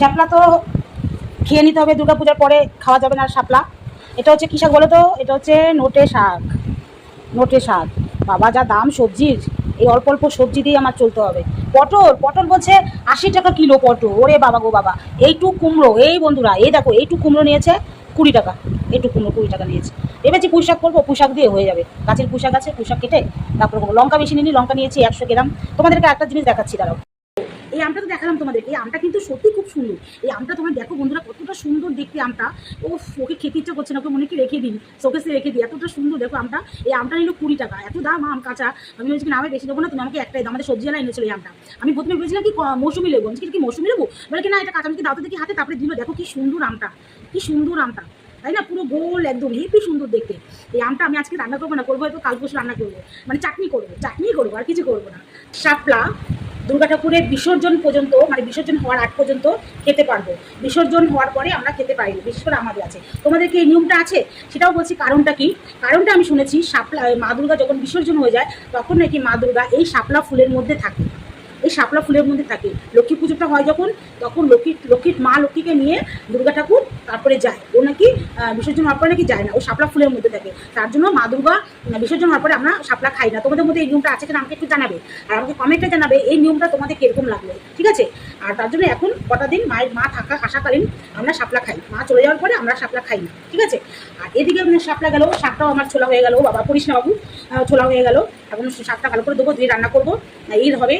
শাপলা তো খেয়ে নিতে হবে, দুর্গাপূজার পরে খাওয়া যাবে না শাপলা। এটা হচ্ছে কী শাক বলো তো? এটা হচ্ছে নোটে শাক। নোটে শাক। বাবা, যা দাম সবজির। এই অল্প অল্প সবজি দিয়ে আমার চলতে হবে। পটল পটল বলছে আশি টাকা কিলো পটল। ওরে বাবা গো বাবা। এইটু কুমড়ো। এই বন্ধুরা, এই দেখো এইটু কুমড়ো নিয়েছে কুড়ি টাকা। এইটু কুমড়ো কুড়ি টাকা নিয়েছে। ভেবেছি পুঁশাক করব পুঁশাক দিয়ে হয়ে যাবে। গাছের পুঁশাক আছে পুঁশাক কেটে তারপর। লঙ্কা বেশি নিই লঙ্কা নিয়েছি একশো গ্রাম। তোমাদেরকে একটা জিনিস দেখাচ্ছি, দাঁড়াও। এই আমটা তো দেখালাম তোমাদেরকে, এই আমটা কিন্তু সত্যি খুব সুন্দর। এই আমটা তোমরা দেখো বন্ধুরা, কতটা সুন্দর দেখতে আমটা। ও ওকে খেতে ইচ্ছা করছে না, ওকে মনে কি রেখে দিন শোকেসে রেখে দিই। এতটা সুন্দর দেখো আমটা, এই আমটা নিল কুড়ি টাকা। এত দাম আম কাঁচা। আমি বলছি না আমি বেশি দেবো না, তুমি আমাকে একটাই দাম আমাদের সবজি এলা এনেছিল এই আমটা। আমি প্রথমে ভেবেছিলাম কি মৌসুমি লেবু। আমি কি মৌসুমি লেবু? বলে কি, না, এটা কাঁচা। আমি দাও তো দেখি হাতে। তারপরে দিল, দেখো কি সুন্দর আমটা, কি সুন্দর আমটা। তাই না? পুরো গোল একদম, হেপি সুন্দর দেখতে। এই আমটা আমি আজকে রান্না করব না, করব হয়তো কাল পরশু রান্না করব। মানে চাটনি করব চাটনি করব, আর কিছু করব না। শাপলা দুর্গা ঠাকুরের বিসর্জন পর্যন্ত মানে বিসর্জন হওয়ার আগ পর্যন্ত খেতে পারব। বিসর্জন হওয়ার পরে আমরা খেতে পারি বিশেষ করে আমাদের আছে। তোমাদেরকে এই নিয়মটা আছে? সেটাও বলছি, কারণটা কি? কারণটা আমি শুনেছি, শাপলা মা দুর্গা যখন বিসর্জন হয়ে যায়, তখন নাকি মা দুর্গা এই শাপলা ফুলের মধ্যে থাকে। এই শাপলা ফুলের মধ্যে থাকে। লক্ষ্মী পুজোটা হয় যখন, তখন লক্ষ্মী, লক্ষ্মীর মা লক্ষ্মীকে নিয়ে দুর্গা ঠাকুর তারপরে যায়। ও নাকি বিসর্জন হওয়ার পরে নাকি যায় না। ও শাপলা ফুলের মধ্যে থাকে। তার জন্য মা দুর্গা বিসর্জন হওয়ার পরে আমরা শাপলা খাই না। তোমাদের মধ্যে এই নিয়মটা আছে কিনা আমাকে একটু জানাবে। আর আমাকে কমেন্টে জানাবে এই নিয়মটা তোমাদের কীরকম লাগল। ঠিক আছে? আর তার জন্য এখন কটা দিন মায়ের মা থাকা আসাকালীন আমরা শাপলা খাই। মা চলে যাওয়ার পরে আমরা শাপলা খাই না। ঠিক আছে? আর এদিকে মানে শাপলা গেল, শাকটাও আমার ছোলা হয়ে গেল। বাবা করিস ছোলা হয়ে গেল। এখন শাকটা ভালো করে দেবো দিয়ে রান্না করব। ঈদ হবে।